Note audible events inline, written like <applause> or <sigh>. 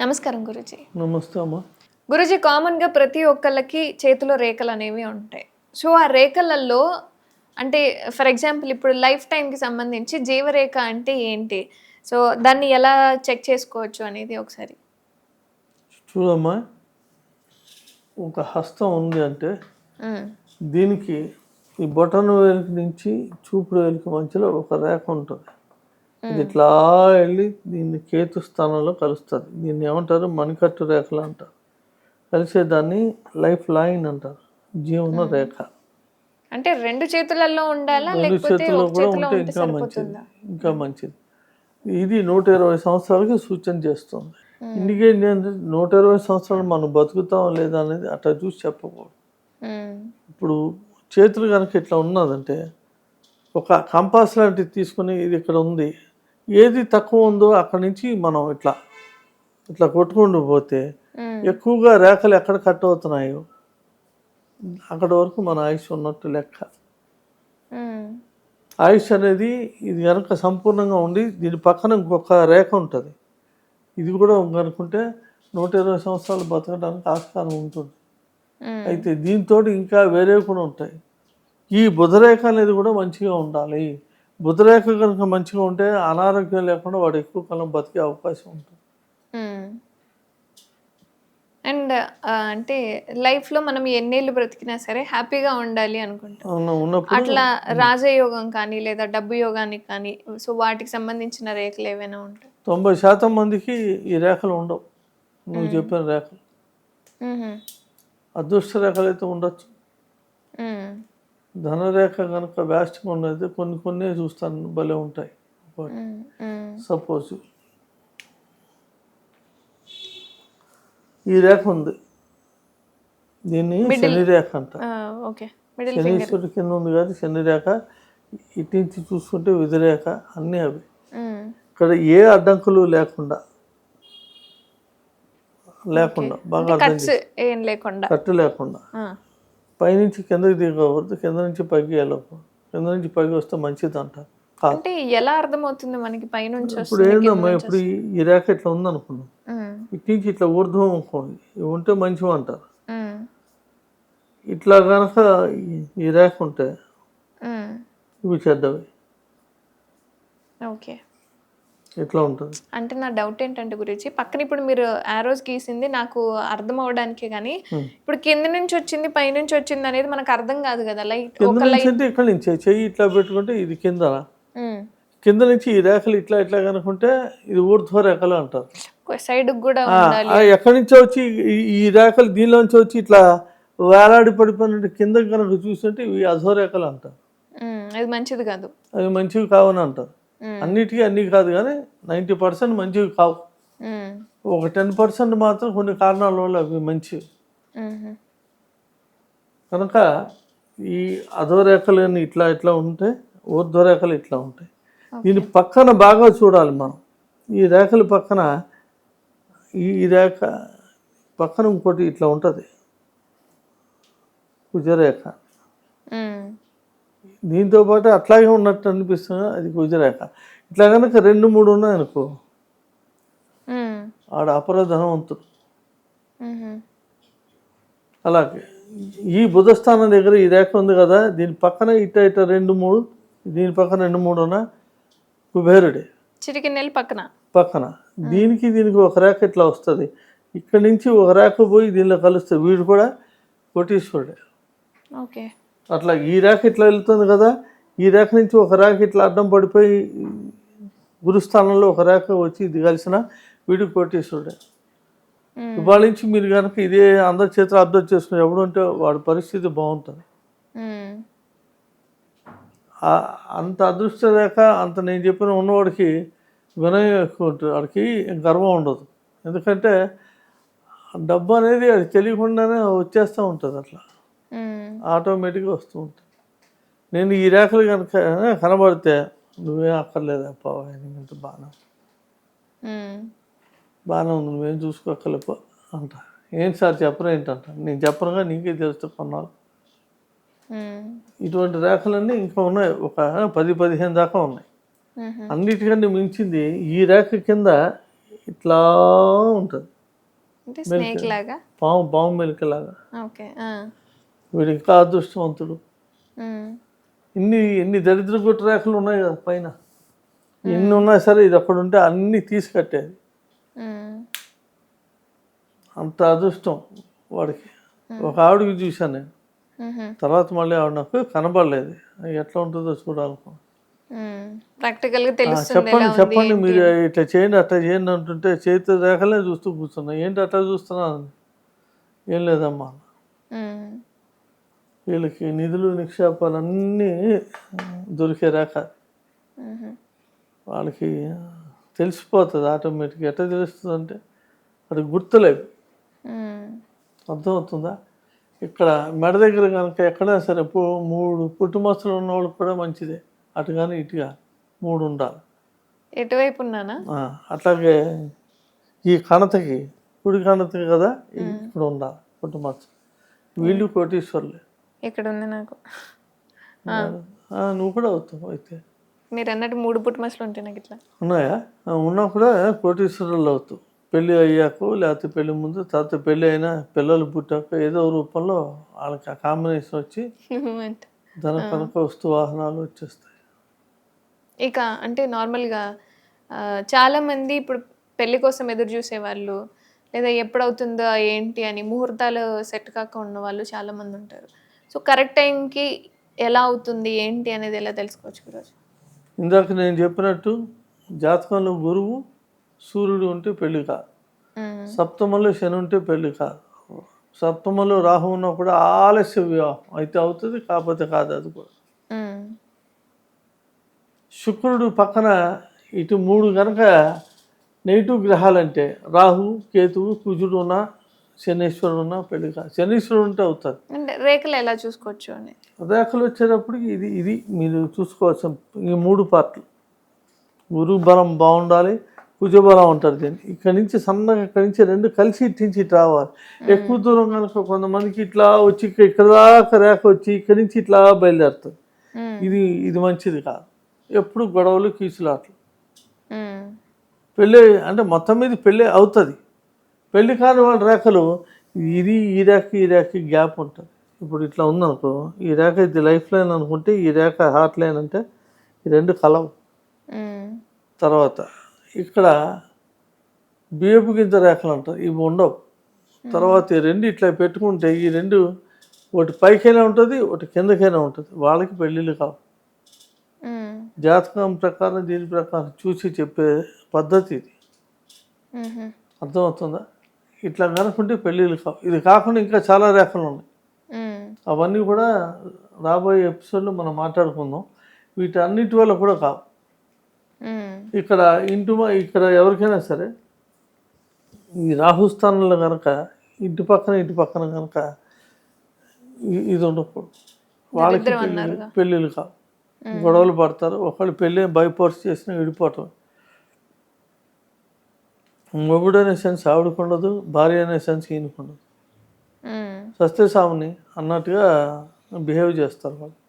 నమస్కారం గురుజీ. నమస్తే అమ్మా. గురుజీ కామన్గా ప్రతి ఒక్కళ్ళకి చేతిలో రేఖలు అనేవి ఉంటాయి. సో ఆ రేఖలలో అంటే ఫర్ ఎగ్జాంపుల్ ఇప్పుడు లైఫ్ టైంకి సంబంధించి జీవరేఖ అంటే ఏంటి? సో దాన్ని ఎలా చెక్ చేసుకోవచ్చు అనేది ఒకసారి. చూడమ్మా ఒక హస్తం ఉంది అంటే. దీనికి ఈ బొటన్ వేలికి నుంచి చూపుడు వేలికి మధ్యలో ఒక రేఖ ఉంటుంది. ఇది ఇట్లా వెళ్ళి దీన్ని కేతు స్థానంలో కలుస్తుంది. దీన్ని ఏమంటారు? మణికట్టు రేఖలు అంటారు. కలిసే దాన్ని లైఫ్ లైన్ అంటారు. జీవన రేఖ. అంటే రెండు చేతులలో ఉండాలా? రెండు చేతుల్లో కూడా ఉంటే ఇంకా మంచిది. ఇంకా మంచిది. ఇది నూట ఇరవై సంవత్సరాలకి సూచన చేస్తుంది. ఇండికేట్ నూట ఇరవై సంవత్సరాలు మనం బతుకుతాం లేదా అనేది అట్లా చూసి చెప్పకూడదు. ఇప్పుడు చేతులు కనుక ఇట్లా ఉన్నదంటే ఒక కంపాస్ లాంటిది తీసుకుని ఇది ఇక్కడ ఉంది. ఏది తక్కువ ఉందో అక్కడి నుంచి మనం ఇట్లా ఇట్లా కొట్టుకుంటూ పోతే. ఎక్కువగా రేఖలు ఎక్కడ కట్ అవుతున్నాయో అక్కడ వరకు మన ఆయుష్ ఉన్నట్టు లెక్క. ఆయుష్ అనేది ఇది కనుక సంపూర్ణంగా ఉండి దీని పక్కన ఇంకొక రేఖ ఉంటుంది ఇది కూడా కనుకుంటే నూట ఇరవై సంవత్సరాలు బతకడానికి ఆస్కారం ఉంటుంది. అయితే దీంతో ఇంకా వేరే కూడా ఉంటాయి ఈ బుధరేఖ అనేది కూడా మంచిగా ఉండాలి బుధరేఖ కనుక మంచిగా ఉంటే అనారోగ్యం లేకుండా వాడు ఎక్కువ కాలం బతికే అవకాశం ఉంటుంది. అండ్ అంటే లైఫ్లో మనం ఎన్నేళ్ళు బ్రతికినా సరే హ్యాపీగా ఉండాలి అనుకుంటాం. అట్లా రాజయోగం కానీ లేదా డబ్బు యోగానికి కానీ సో వాటికి సంబంధించిన రేఖలు ఏవైనా ఉంటాయి? తొంభై శాతం మందికి ఈ రేఖలు ఉండవు. నువ్వు చెప్పిన రేఖలు. అదృష్ట రేఖలు అయితే ఉండొచ్చు. ధనరేఖ కనుక వ్యాస్ట్గా ఉన్నది కొన్ని కొన్ని చూస్తాను భలే ఉంటాయి. సపోజ్ ఈ రేఖ ఉంది. దీన్ని శని రేఖ అంట. శనీశ్వరుడి కింద ఉంది కానీ శని రేఖ ఇటు నుంచి చూసుకుంటే విధిరేఖ అన్నీ అవి. ఇక్కడ ఏ అడ్డంకులు లేకుండా లేకుండా బాగా కట్టు లేకుండా. పైనుంచి కిందకి దిగకూడదు కింద నుంచి పైకి వెళ్ళకూడదు. కింద నుంచి పైకి వస్తే మంచిది అంటారు కాదు. అంటే ఎలా అర్థమవుతుంది మనకి పైనుంచి ఇప్పుడు ఏందమ్మా ఇప్పుడు ఈ- రేఖ ఇట్లా ఉందనుకున్నాం. ఇటు నుంచి ఇట్లా ఊర్ధ్వం అనుకోండి ఇవి ఉంటే మంచివి అంటారు. ఇట్లా కనుక ఈ- రేఖ ఉంటే. ఇవి చెడ్డవి. ఓకే. ఇట్లా ఉంటుంది? అంటే నా డౌట్ ఏంటంటే గురించి పక్కన ఇప్పుడు మీరు ఆరోస్ గీసింది నాకు అర్థం అవడానికే కానీ ఇప్పుడు కింద నుంచి వచ్చింది పై నుంచి వచ్చింది అనేది మనకు అర్థం కాదు కదా. లైట్ కింద ఒక నుంచి అంటే ఇక్కడ నుంచి? చెయ్యి ఇట్లా పెట్టుకుంటే ఇది కింద. కింద నుంచి ఈ రేఖలు ఇట్లా ఇట్లా కనుకుంటే ఇది ఊర్ధ్వ రేఖలు అంటారు. సైడ్ కూడా ఎక్కడి నుంచో వచ్చి ఈ- రేఖలు దీనిలోంచి వచ్చి ఇట్లా వేలాడి పడిపోయినట్టు కింద కనుక చూస్తుంటే ఇవి అధో రేఖలు అంటారు. అది మంచిది కాదు. అవి మంచివి కావని అంటారు. అన్నిటికీ అన్ని కాదు కానీ నైంటీ పర్సెంట్ మంచివి కావు. ఒక టెన్ పర్సెంట్ మాత్రం కొన్ని కారణాల వల్ల అవి మంచివి. కనుక ఈ అధోరేఖలు అని ఇట్లా ఇట్లా ఉంటే ఊర్ధ్వరేఖలు ఇట్లా ఉంటాయి. దీని పక్కన బాగా చూడాలి మనం. ఈ రేఖల పక్కన ఈ రేఖ పక్కన ఇంకోటి ఇట్లా ఉంటుంది. కుజరేఖ. దీంతో పాటు అట్లాగే ఉన్నట్టు అనిపిస్తుంది అది కుజరేఖ ఇట్లా కనుక రెండు మూడు ఉన్నాయనుకో. ఆడ అపర ధనవంతుడు. అలాగే ఈ బుధస్థానం దగ్గర ఈ రేఖ ఉంది కదా దీని పక్కన ఇట ఇట రెండు మూడు దీని పక్కన రెండు మూడు ఉన్న కుబేరుడే. చిటికి నెల పక్కన. పక్కన. దీనికి దీనికి ఒక రేఖ ఇట్లా వస్తుంది. ఇక్కడి నుంచి ఒక రేఖ పోయి దీనిలో కలుస్తుంది. వీడు కూడా కోటీశ్వరుడే. ఓకే. అట్లా ఈ రేఖ ఇట్లా వెళ్తుంది కదా ఈ రేఖ నుంచి ఒక రేఖ ఇట్లా అడ్డం పడిపోయి గురుస్థానంలో ఒక రేఖ వచ్చి ఇది కలిసిన వీడు కోటీశ్వరుడే. ఇవాళ నుంచి మీరు కనుక ఇదే అందరి చేతులు అర్థం చేసుకుని ఎవడు ఉంటే వాడి పరిస్థితి బాగుంటుంది. అంత అదృష్ట రేఖ అంత నేను చెప్పిన ఉన్నవాడికి వినయం ఎక్కువ ఉంటుంది. వాడికి గర్వం ఉండదు. ఎందుకంటే డబ్బు అనేది అది తెలియకుండానే వచ్చేస్తూ ఉంటుంది అట్లా. ఆటోమేటిక్గా వస్తూ ఉంటుంది. నేను ఈ రేఖలు కనుక కనబడితే నువ్వేం అక్కర్లేదప్పా ఇంత బాగా మ్మ్. బాగానే ఉంది నువ్వేం చూసుకోక్కర్లేపో అంట. ఏంటి సార్ చెప్పరు ఏంటంట? నేను చెప్పనుగా నీకే తెలుస్తూ కొన్నాళ్ళు. మ్మ్. ఇటువంటి రేఖలన్నీ ఇంకా ఉన్నాయి ఒక పది పదిహేను దాకా ఉన్నాయి. అన్నిటికంటే మించింది ఈ రేఖ కింద ఇట్లా ఉంటుంది. పాము పాము మెలికలాగా ఓకే వీడు ఇంకా అదృష్టవంతుడు. ఇన్ని ఎన్ని దరిద్ర గుట్ట రేఖలు ఉన్నాయి కదా పైన. ఎన్ని ఉన్నా సరే ఇది అక్కడ ఉంటే అన్నీ తీసి కట్టేది. అంత అదృష్టం వాడికి. ఒక ఆవిడకి చూశాను నేను. తర్వాత మళ్ళీ ఆవిడ నాకు కనబడలేదు. ఎట్లా ఉంటుందో చూడాలనుకో ప్రాక్టికల్గా తెలుస్తుంది చెప్పండి చెప్పండి మీరు ఇట్లా చేయండి అట్లా చేయండి అంటుంటే చేతి రేఖలే చూస్తూ కూర్చున్నా. ఏంటి అట్లా చూస్తున్నాను ఏం లేదమ్మా వీళ్ళకి నిధులు నిక్షేపాలు అన్నీ దొరికే ఉహు, వాళ్ళకి తెలిసిపోతుంది ఆటోమేటిక్గా. ఎట్లా తెలుస్తుంది అంటే అది గుర్తులేవు ఉమ్, అర్థమవుతుందా? ఇక్కడ మెడ దగ్గర కనుక ఎక్కడైనా సరే పు- మూడు పుట్టుమచ్చలు ఉన్న వాళ్ళకి కూడా మంచిదే. అటు కానీ ఇటుగా మూడు ఉండాలి. ఎటువైపు ఉన్నానా అట్లాగే ఈ కణతకి కుడి కణతకి కదా ఇక్కడ ఉండాలి పుట్టుమచ్చ వీళ్ళు కోటీశ్వర్లే. ఇక్కడ ఉంది నాకు నువ్వు కూడా అవుతావు అయితే. మీరు అన్నట్టు మూడు పుట్టుమసలు ఉంటాయి నాకు ఇట్లా. ఉన్నాయా? ఉన్నా కూడా కోటీశ్వరులు అవుతావు. పెళ్ళి అయ్యాక లేకపోతే పెళ్ళి ముందు తర్వాత పెళ్ళి అయినా పిల్లలు పుట్టాక ఏదో రూపంలో వాళ్ళకి ఆ కాంబినేషన్ వచ్చి <laughs> ధన కనుక వస్తు వాహనాలు వచ్చేస్తాయి. ఇక అంటే నార్మల్గా ఆ, చాలా మంది ఇప్పుడు పెళ్ళి కోసం ఎదురు చూసేవాళ్ళు లేదా ఎప్పుడవుతుందో ఏంటి అని ముహూర్తాలు సెట్ కాక ఉన్న వాళ్ళు చాలా మంది ఉంటారు. సో కరెక్ట్ టైంకి ఎలా అవుతుంది ఏంటి అనేది ఎలా తెలుసుకోవచ్చు ఈరోజు ఇందాక నేను చెప్పినట్టు జాతకంలో గురువు సూర్యుడు ఉంటే పెళ్ళి కాదు. సప్తమంలో శని ఉంటే పెళ్ళి కాదు. సప్తమంలో రాహు ఉన్నా కూడా ఆలస్య వివాహం అయితే అవుతుంది కాకపోతే కాదు అది కూడా. శుక్రుడు పక్కన ఇటు మూడు కనుక నెగిటివ్ గ్రహాలంటే రాహు కేతువు కుజుడు ఉన్న శనీశ్వరుడు ఉన్న పెళ్ళి కాదు శనీశ్వరుడు ఉంటే అవుతుంది అంటే రేఖలు ఎలా చూసుకోవచ్చు అని? రేఖలు వచ్చేటప్పటికి ఇది ఇది మీరు చూసుకోవచ్చు ఈ మూడు పార్ట్లు. గురు బలం బాగుండాలి కుజబలం అంటారు దీన్ని ఇక్కడి నుంచి సన్నగా ఇక్కడి నుంచి రెండు కలిసి ఇటు నుంచి ఇటు రావాలి. ఎక్కువ దూరం కనుక కొంతమందికి ఇట్లా వచ్చి ఇక్కడ దాకా రేఖ వచ్చి ఇక్కడి నుంచి ఇట్లా బయలుదేరుతుంది. ఇది ఇది మంచిది కాదు. ఎప్పుడు గొడవలు కీచులాట్లు. పెళ్ళి అంటే మొత్తం మీద పెళ్ళి అవుతుంది. పెళ్ళి కాని వాళ్ళ రేఖలు ఇది ఈ రేఖ ఈ రేఖ గ్యాప్ ఉంటుంది. ఇప్పుడు ఇట్లా ఉందనుకో ఈ రేఖ ఇది లైఫ్ లైన్ అనుకుంటే ఈ రేఖ హార్ట్ లైన్ అంటే ఈ రెండు కలవు. తర్వాత ఇక్కడ బియ్యపు గింజ రేఖలు అంటారు. ఇవి ఉండవు. తర్వాత ఈ రెండు ఇట్లా పెట్టుకుంటే ఈ రెండు ఒకటి పైకైనా ఉంటుంది ఒకటి కిందకైనా ఉంటుంది. వాళ్ళకి పెళ్ళిళ్ళు కావు. జాతకం ప్రకారం దీని ప్రకారం చూసి చెప్పే పద్ధతి ఇది. అర్థమవుతుందా? ఇట్లా కనుకుంటే పెళ్ళిళ్ళు కావు ఇది కాకుండా ఇంకా చాలా రేఖలు ఉన్నాయి. అవన్నీ కూడా రాబోయే ఎపిసోడ్లో మనం మాట్లాడుకుందాం. వీటన్నిటి వల్ల కూడా కావు. ఇక్కడ ఇంటి ఇక్కడ ఎవరికైనా సరే ఈ రాహుస్థానంలో కనుక ఇంటి పక్కన ఇంటి పక్కన కనుక ఇది ఉండకూడదు. వాళ్ళకి. పెళ్ళిళ్ళు కావు. గొడవలు పడతారు. ఒకళ్ళు పెళ్ళి బైపోర్స్ చేసిన విడిపోవటం మొగుడు అనే సెన్స్ ఆవిడకు ఉండదు భార్య అనే సెన్స్ ఈయనకు ఉండదు. సస్తే సాముని అన్నట్టుగా బిహేవ్ చేస్తారు వాళ్ళు.